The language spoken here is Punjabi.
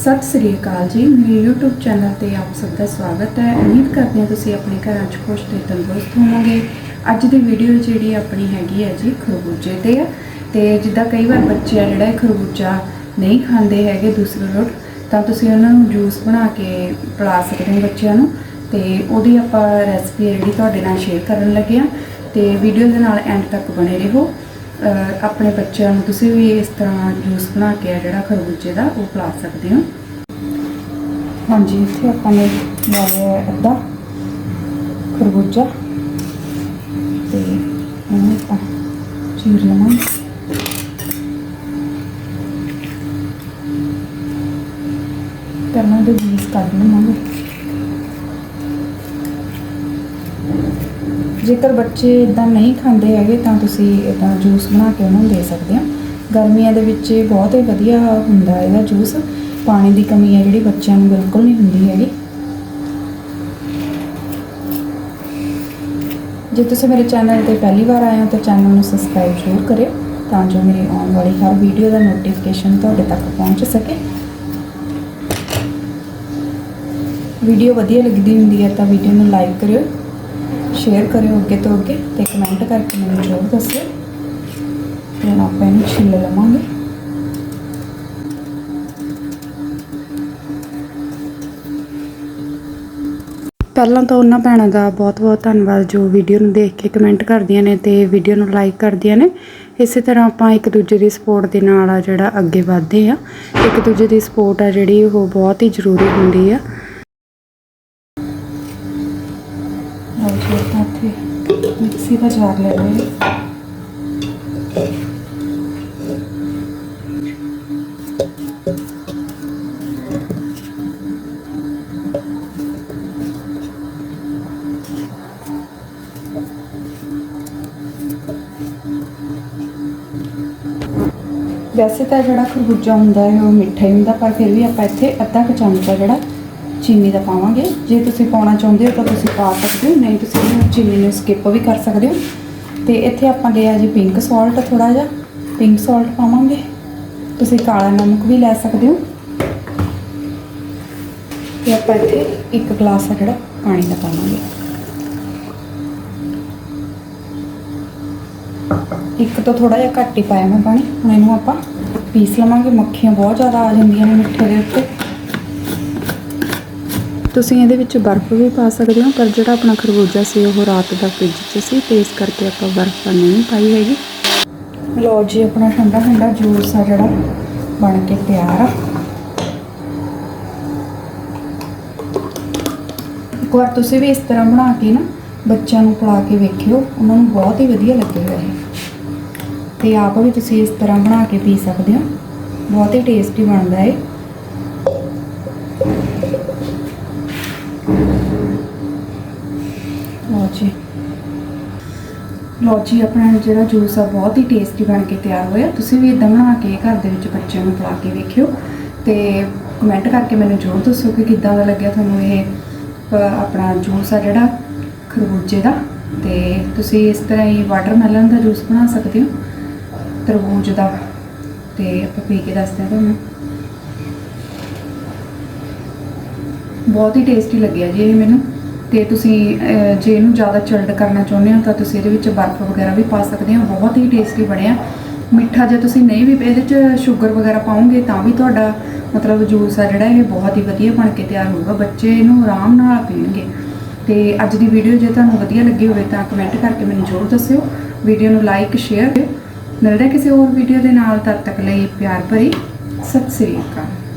ਸਤਿ ਸ੍ਰੀ ਅਕਾਲ ਜੀ। ਮੇਰੇ YouTube ਚੈਨਲ ਤੇ ਆਪ ਸਭ ਦਾ ਸਵਾਗਤ ਹੈ। ਉਮੀਦ ਕਰਦੇ ਹਾਂ ਤੁਸੀਂ ਆਪਣੇ ਘਰਾਂ 'ਚ ਖੁਸ਼ ਤੇ ਤੰਦਰੁਸਤ ਹੋਵੋਗੇ। ਅੱਜ ਦੀ ਵੀਡੀਓ ਜਿਹੜੀ ਆਪਣੀ ਹੈਗੀ ਹੈ ਜੀ, ਖਰਬੂਜੇ ਤੇ ਆ। ਤੇ ਜਿੱਦਾਂ ਕਈ ਵਾਰ ਬੱਚੇ ਆ ਜਿਹੜਾ ਖਰਬੂਜਾ ਨਹੀਂ ਖਾਂਦੇ ਹੈਗੇ ਦੂਸਰੇ ਰੋਟ ਤਾਂ ਤੁਸੀਂ ਉਹਨਾਂ ਨੂੰ ਜੂਸ ਬਣਾ ਕੇ ਪਿਲਾ ਸਕਦੇ ਹੋ ਬੱਚਿਆਂ ਨੂੰ। ਤੇ ਉਹਦੀ ਆਪਾਂ ਰੈਸਪੀ ਜਿਹੜੀ ਤੁਹਾਡੇ ਨਾਲ ਸ਼ੇਅਰ ਕਰਨ ਲੱਗੇ ਆ ਤੇ ਵੀਡੀਓ ਦੇ ਨਾਲ ਐਂਡ ਤੱਕ ਬਣੇ ਰਹੋ। ਆਪਣੇ ਬੱਚਿਆਂ ਨੂੰ ਤੁਸੀਂ ਵੀ ਇਸ ਤਰ੍ਹਾਂ ਜੂਸ ਬਣਾ ਕੇ ਆ ਜਿਹੜਾ ਖਰਬੂਜੇ ਦਾ, ਉਹ ਪਿਲਾ ਸਕਦੇ ਹੋ। ਹਾਂਜੀ, ਇੱਥੇ ਆਪਾਂ ਨੇ ਲਿਆ ਅੱਧਾ ਖਰਬੂਜਾ। ਤੇ ਇਹਨੂੰ ਆਪਾਂ ਚੀਰ ਲਵਾਂਗੇ। ਪਹਿਲਾਂ ਦੇ ਜੂਸ ਕੱਢ ਲਵਾਂਗੇ। ਜੇਕਰ ਬੱਚੇ ਇਦਾਂ ਨਹੀਂ ਖਾਂਦੇ ਹੈਗੇ ਤਾਂ ਤੁਸੀਂ ਇਦਾਂ ਜੂਸ ਬਣਾ ਕੇ ਉਹਨਾਂ ਨੂੰ ਦੇ ਸਕਦੇ ਹੋ ਗਰਮੀਆਂ ਦੇ ਵਿੱਚ ਇਹ ਬਹੁਤ ਹੀ ਵਧੀਆ ਹੁੰਦਾ ਇਹਦਾ ਜੂਸ। ਪਾਣੀ ਦੀ ਕਮੀ ਹੈ ਜਿਹੜੀ ਬੱਚਿਆਂ ਨੂੰ ਬਿਲਕੁਲ ਨਹੀਂ ਹੁੰਦੀ ਹੈਗੀ। ਜੇ ਤੁਸੀਂ ਮੇਰੇ ਚੈਨਲ ਤੇ ਪਹਿਲੀ ਵਾਰ ਆਏ ਹੋ ਤਾਂ ਚੈਨਲ ਨੂੰ ਸਬਸਕ੍ਰਾਈਬ ਜ਼ਰੂਰ ਕਰਿਓ ਤਾਂ ਜੋ ਮੇਰੀ ਆਉਣ ਵਾਲੀ ਹਰ ਵੀਡੀਓ ਦਾ ਨੋਟੀਫਿਕੇਸ਼ਨ ਤੁਹਾਡੇ ਤੱਕ ਪਹੁੰਚ ਸਕੇ। ਵੀਡੀਓ ਵਧੀਆ ਲੱਗਦੀ ਹੁੰਦੀ ਹੈ ਤਾਂ ਵੀਡੀਓ ਨੂੰ ਲਾਈਕ ਕਰਿਓ। ਸ਼ੇਅਰ ਕਰਿਓ ਅੱਗੇ ਤੋਂ ਅੱਗੇ ਤੇ ਕਮੈਂਟ ਕਰਕੇ ਮੈਨੂੰ ਜ਼ਰੂਰ ਦੱਸਿਓ। ਤੇ ਆਪਾਂ ਇਹਨੂੰ ਛਿੱਲ ਲਵਾਂਗੇ। ਪਹਿਲਾਂ ਤਾਂ ਉਹਨਾਂ ਭੈਣਾਂ ਦਾ ਬਹੁਤ-ਬਹੁਤ ਧੰਨਵਾਦ ਜੋ ਵੀਡੀਓ ਨੂੰ ਦੇਖ ਕੇ ਕਮੈਂਟ ਕਰਦੀਆਂ ਨੇ ਤੇ ਵੀਡੀਓ ਨੂੰ ਲਾਈਕ ਕਰਦੀਆਂ ਨੇ। ਇਸੇ ਤਰ੍ਹਾਂ ਆਪਾਂ ਇੱਕ ਦੂਜੇ ਦੀ ਸਪੋਰਟ ਦੇ ਨਾਲ ਆ ਜਿਹੜਾ ਅੱਗੇ ਵਧਦੇ ਆ। ਇੱਕ ਦੂਜੇ ਦੀ ਸਪੋਰਟ ਆ ਜਿਹੜੀ ਉਹ ਬਹੁਤ ਹੀ ਜ਼ਰੂਰੀ ਹੁੰਦੀ ਆ ਲਓ ਜੀ ਆਪਾਂ ਇੱਥੇ। ਮਿਕਸੀ ਦਾ ਜਾਰ ਲੈ ਲਵਾਂਗੇ ਵੈਸੇ ਤਾਂ ਜਿਹੜਾ ਖਰਬੂਜਾ ਹੁੰਦਾ ਹੈ, ਉਹ ਮਿੱਠਾ ਹੀ ਹੁੰਦਾ, ਪਰ ਫਿਰ ਵੀ ਆਪਾਂ ਇੱਥੇ ਅੱਧਾ ਕੁ ਚਮਚਾ ਜਿਹੜਾ ਚੀਨੀ ਦਾ ਪਾਵਾਂਗੇ। ਜੇ ਤੁਸੀਂ ਪਾਉਣਾ ਚਾਹੁੰਦੇ ਹੋ ਤਾਂ ਤੁਸੀਂ ਪਾ ਸਕਦੇ ਹੋ, ਨਹੀਂ ਤੁਸੀਂ ਇਹਨੂੰ ਚੀਨੀ ਨੂੰ ਸਕਿਪ ਵੀ ਕਰ ਸਕਦੇ ਹੋ। ਤੇ ਇੱਥੇ ਆਪਾਂ ਲਿਆ ਜੀ ਪਿੰਕ ਸਾਲਟ ਥੋੜਾ ਜਿਹਾ। ਪਿੰਕ ਸਾਲਟ ਪਾਵਾਂਗੇ। ਤੁਸੀਂ ਕਾਲਾ ਨਮਕ ਵੀ ਲੈ ਸਕਦੇ ਹੋ। ਤੇ ਆਪਾਂ ਇੱਥੇ ਇੱਕ ਗਲਾਸ ਆ ਜਿਹੜਾ ਪਾਣੀ ਦਾ ਪਾਵਾਂਗੇ। ਇੱਕ ਤੋਂ ਥੋੜਾ ਜਿਹਾ ਘੱਟ ਹੀ ਪਾਇਆ ਮੈਂ ਪਾਣੀ। ਹੁਣ ਇਹਨੂੰ ਆਪਾਂ ਪੀਸ ਲਵਾਂਗੇ। ਮੱਖੀਆਂ ਬਹੁਤ ਜ਼ਿਆਦਾ ਆ ਜਾਂਦੀਆਂ ਨੇ ਮਿੱਠੇ ਦੇ ਉੱਤੇ। ਤੁਸੀਂ ਇਹਦੇ ਵਿੱਚ ਬਰਫ਼ ਵੀ ਪਾ ਸਕਦੇ ਹੋ, ਪਰ ਜਿਹੜਾ ਆਪਣਾ ਖਰਬੂਜਾ ਸੀ ਉਹ ਰਾਤ ਦਾ ਫ੍ਰਿਜ 'ਚ ਸੀ ਤੇ ਇਸ ਕਰਕੇ ਆਪਾਂ ਬਰਫ਼ ਨਹੀਂ ਪਾਈ ਹੈਗੀ। ਲਓ ਜੀ, ਆਪਣਾ ਠੰਡਾ ਠੰਡਾ ਜੂਸ ਆ ਜਿਹੜਾ, ਬਣ ਕੇ ਤਿਆਰ ਆ। ਇੱਕ ਵਾਰ ਤੁਸੀਂ ਵੀ ਇਸ ਤਰ੍ਹਾਂ ਬਣਾ ਕੇ ਨਾ, ਬੱਚਿਆਂ ਨੂੰ ਪਿਲਾ ਕੇ ਵੇਖਿਓ, ਉਹਨਾਂ ਨੂੰ ਬਹੁਤ ਹੀ ਵਧੀਆ ਲੱਗੇਗਾ ਇਹ ਤੇ ਆਪ ਵੀ ਤੁਸੀਂ ਇਸ ਤਰ੍ਹਾਂ ਬਣਾ ਕੇ ਪੀ ਸਕਦੇ ਹੋ। ਬਹੁਤ ਹੀ ਟੇਸਟੀ ਬਣਦਾ ਹੈ ਲਓ ਜੀ। ਲਓ ਜੀ, ਆਪਣਾ ਜਿਹੜਾ ਜੂਸ ਆ, ਬਹੁਤ ਹੀ ਟੇਸਟੀ ਬਣ ਕੇ ਤਿਆਰ ਹੋਇਆ। ਤੁਸੀਂ ਵੀ ਇਦਾਂ ਬਣਾ ਕੇ ਘਰ ਦੇ ਵਿੱਚ ਬੱਚਿਆਂ ਨੂੰ ਪਿਲਾ ਕੇ ਵੇਖਿਓ ਤੇ ਕਮੈਂਟ ਕਰਕੇ ਮੈਨੂੰ ਜ਼ਰੂਰ ਦੱਸੋ ਕਿ ਕਿੱਦਾਂ ਦਾ ਲੱਗਿਆ ਤੁਹਾਨੂੰ ਇਹ ਆਪਣਾ ਜੂਸ ਆ ਜਿਹੜਾ ਖਰਬੂਜੇ ਦਾ। ਤੇ ਤੁਸੀਂ ਇਸ ਤਰ੍ਹਾਂ ਹੀ ਵਾਟਰਮੈਲਨ ਦਾ ਜੂਸ ਬਣਾ ਸਕਦੇ ਹੋ, ਤਰਬੂਜ ਦਾ। ਤੇ ਆਪਾਂ ਪੀ ਕੇ ਦੱਸਦੇ ਹਾਂ ਤੁਹਾਨੂੰ। ਬਹੁਤ ਹੀ ਟੇਸਟੀ ਲੱਗਿਆ ਜੀ ਇਹ ਮੈਨੂੰ। ਤੇ ਤੁਸੀਂ ਜੇ ਇਹਨੂੰ ਜ਼ਿਆਦਾ ਚਿਲਡ ਕਰਨਾ ਚਾਹੁੰਦੇ ਹੋ ਤਾਂ ਤੁਸੀਂ ਇਹਦੇ ਵਿੱਚ ਬਰਫ਼ ਵਗੈਰਾ ਵੀ ਪਾ ਸਕਦੇ ਹੋ। ਬਹੁਤ ਹੀ ਟੇਸਟੀ ਬਣਿਆ ਮਿੱਠਾ ਜੇ ਤੁਸੀਂ ਨਹੀਂ ਵੀ ਇਹਦੇ ਚ ਸ਼ੂਗਰ ਵਗੈਰਾ ਪਾਓਗੇ ਤਾਂ ਵੀ ਤੁਹਾਡਾ ਮਤਲਬ ਜੂਸ ਆ ਜਿਹੜਾ, ਇਹ ਬਹੁਤ ਹੀ ਵਧੀਆ ਬਣ ਕੇ ਤਿਆਰ ਹੋਊਗਾ। ਬੱਚੇ ਇਹਨੂੰ ਆਰਾਮ ਨਾਲ ਪੀਣਗੇ। ਤੇ ਅੱਜ ਦੀ ਵੀਡੀਓ ਜੇ ਤੁਹਾਨੂੰ ਵਧੀਆ ਲੱਗੀ ਹੋਵੇ ਤਾਂ ਕਮੈਂਟ ਕਰਕੇ ਮੈਨੂੰ ਜ਼ਰੂਰ ਦੱਸਿਓ। ਵੀਡੀਓ ਨੂੰ ਲਾਈਕ ਸ਼ੇਅਰ ਮਿਲਦੇ ਹਾਂ ਕਿਸੇ ਹੋਰ ਵੀਡੀਓ ਦੇ ਨਾਲ, ਤਦ ਤੱਕ ਲਈ ਪਿਆਰ ਭਰੀ। ਸਤਿ ਸ੍ਰੀ ਅਕਾਲ।